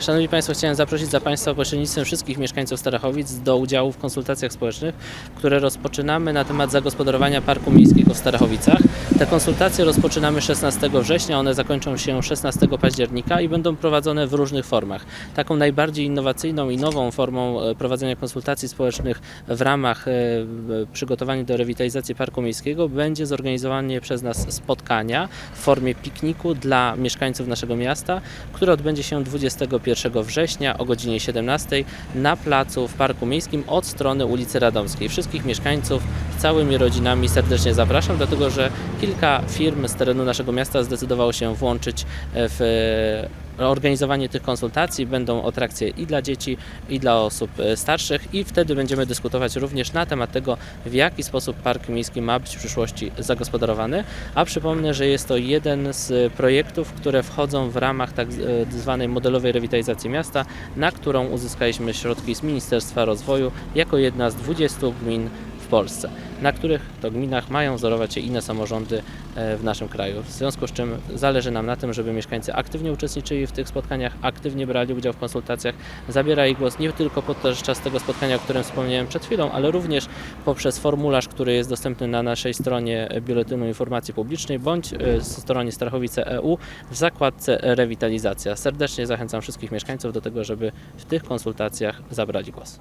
Szanowni Państwo, chciałem zaprosić za Państwa pośrednictwem wszystkich mieszkańców Starachowic do udziału w konsultacjach społecznych, które rozpoczynamy na temat zagospodarowania Parku Miejskiego w Starachowicach. Te konsultacje rozpoczynamy 16 września, one zakończą się 16 października i będą prowadzone w różnych formach. Taką najbardziej innowacyjną i nową formą e, prowadzenia konsultacji społecznych w ramach e, przygotowania do rewitalizacji Parku Miejskiego będzie zorganizowanie przez nas spotkania w formie pikniku dla mieszkańców naszego miasta, które odbędzie się 21 września o godzinie 17 na placu w Parku Miejskim od strony ulicy Radomskiej. Wszystkich mieszkańców całymi rodzinami serdecznie zapraszam, dlatego że kilka firm z terenu naszego miasta zdecydowało się włączyć w e, organizowanie tych konsultacji. Będą atrakcje i dla dzieci, i dla osób e, starszych i wtedy będziemy dyskutować również na temat tego, w jaki sposób Park Miejski ma być w przyszłości zagospodarowany. A przypomnę, że jest to jeden z projektów, które wchodzą w ramach tak e, zwanej modelowej rewitalizacji miasta, na którą uzyskaliśmy środki z Ministerstwa Rozwoju jako jedna z 20 gmin w Polsce, na których to gminach mają wzorować się inne samorządy e, w naszym kraju. W związku z czym zależy nam na tym, żeby mieszkańcy aktywnie uczestniczyli w tych spotkaniach, aktywnie brali udział w konsultacjach, zabierali głos nie tylko podczas tego spotkania, o którym wspomniałem przed chwilą, ale również poprzez formularz, który jest dostępny na naszej stronie Biuletynu Informacji Publicznej bądź e, stronie Strachowice EU w zakładce Rewitalizacja. Serdecznie zachęcam wszystkich mieszkańców do tego, żeby w tych konsultacjach zabrali głos.